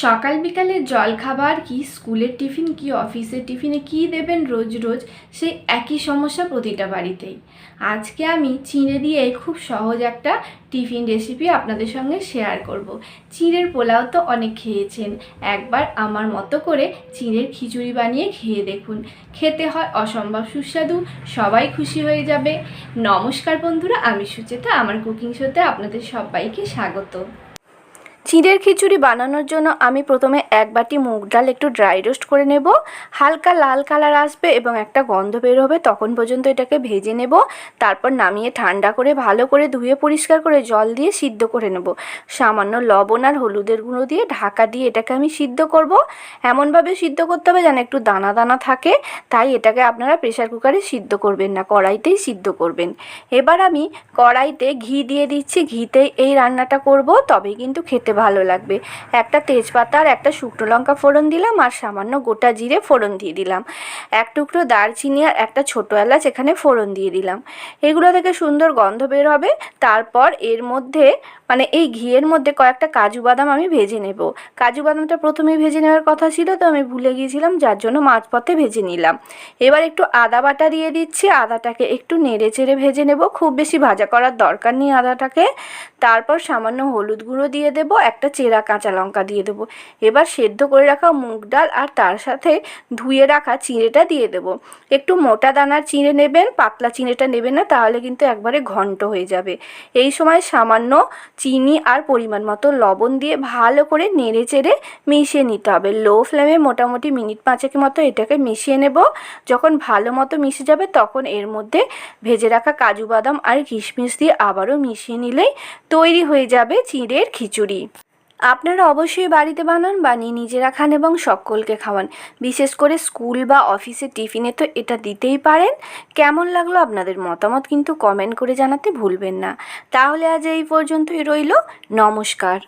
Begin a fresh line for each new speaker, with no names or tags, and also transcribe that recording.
সকাল বিকালে জলখাবার কি, স্কুলের টিফিন কি, অফিসের টিফিনে কি দেবেন রোজ রোজ, সেই একই সমস্যা প্রতিটা বাড়িতেই। আজকে আমি চিঁড়ে দিয়ে খুব সহজ একটা টিফিন রেসিপি আপনাদের সঙ্গে শেয়ার করব। চিঁড়ের পোলাও তো অনেক খেয়েছেন, একবার আমার মতো করে চিঁড়ের খিচুড়ি বানিয়ে খেয়ে দেখুন। খেতে হয় অসম্ভব সুস্বাদু, সবাই খুশি হয়ে যাবে। নমস্কার বন্ধুরা, আমি সুচেতা, আমার কুকিং শোতে আপনাদের সবাইকে স্বাগত। চিঁড়ের খিচুড়ি বানানোর জন্য আমি প্রথমে এক বাটি মুগ ডাল একটু ড্রাই রোস্ট করে নেব। হালকা লাল কালার আসবে এবং একটা গন্ধ বের হবে, তখন পর্যন্ত এটাকে ভেজে নেব। তারপর নামিয়ে ঠান্ডা করে, ভালো করে ধুয়ে পরিষ্কার করে জল দিয়ে সিদ্ধ করে নেব। সামান্য লবণ আর হলুদের গুঁড়ো দিয়ে ঢাকা দিয়ে এটাকে আমি সিদ্ধ করব। এমনভাবে সিদ্ধ করতে হবে যেন একটু দানা দানা থাকে। তাই এটাকে আপনারা প্রেশার কুকারে সিদ্ধ করবেন না, কড়াইতেই সিদ্ধ করবেন। এবার আমি কড়াইতে ঘি দিয়ে দিচ্ছি। ঘিতে এই রান্নাটা করব তবে কিন্তু খেতে ভালো লাগবে। একটা তেজপাতা আর একটা শুকনো লঙ্কা ফোড়ন দিলাম আর সামান্য গোটা জিরে ফোড়ন দিয়ে দিলাম। এক টুকরো দারচিনি আর একটা ছোটো এলাচ এখানে ফোড়ন দিয়ে দিলাম। এগুলো থেকে সুন্দর গন্ধ বের হবে। তারপর এর মধ্যে মানে এই ঘিয়ের মধ্যে কয়েকটা কাজু বাদাম আমি ভেজে নেব। কাজু বাদামটা প্রথমেই ভেজে নেওয়ার কথা ছিল, তো আমি ভুলে গিয়েছিলাম, যার জন্য মাঝপথে ভেজে নিলাম। এবার একটু আদা বাটা দিয়ে দিচ্ছি। আদাটাকে একটু নেড়ে চেড়ে ভেজে নেব। খুব বেশি ভাজা করার দরকার নেই আদাটাকে। তারপর সামান্য হলুদ গুঁড়ো দিয়ে দেব। একটা চেরা কাঁচা লঙ্কা দিয়ে দেবো। এবার সেদ্ধ করে রাখা মুগ ডাল আর তার সাথে ধুয়ে রাখা চিঁড়েটা দিয়ে দেব। একটু মোটা দানার চিঁড়ে নেবেন, পাতলা চিঁড়েটা নেবেন না, তাহলে কিন্তু একবারে ঘন্ট হয়ে যাবে। এই সময় সামান্য চিনি আর পরিমাণ মতো লবণ দিয়ে ভালো করে নেড়ে চেড়ে মিশিয়ে নিতে হবে। লো ফ্লেমে মোটামুটি মিনিট পাঁচেক মতো এটাকে মিশিয়ে নেব। যখন ভালো মতো মিশে যাবে তখন এর মধ্যে ভেজে রাখা কাজু বাদাম আর কিশমিশ দিয়ে আবারও মিশিয়ে নিলেই তৈরি হয়ে যাবে চিঁড়ের খিচুড়ি। আপনারা অবশ্যই বাড়িতে বানান, বানিয়ে নিজেরা খান এবং সকলকে খাওয়ান। বিশেষ করে স্কুল বা অফিসে টিফিনে তো এটা দিতেই পারেন। কেমন লাগল আপনাদের মতামত কিন্তু কমেন্ট করে জানাতে ভুলবেন না। তাহলে আজ এই পর্যন্তই রইল। নমস্কার।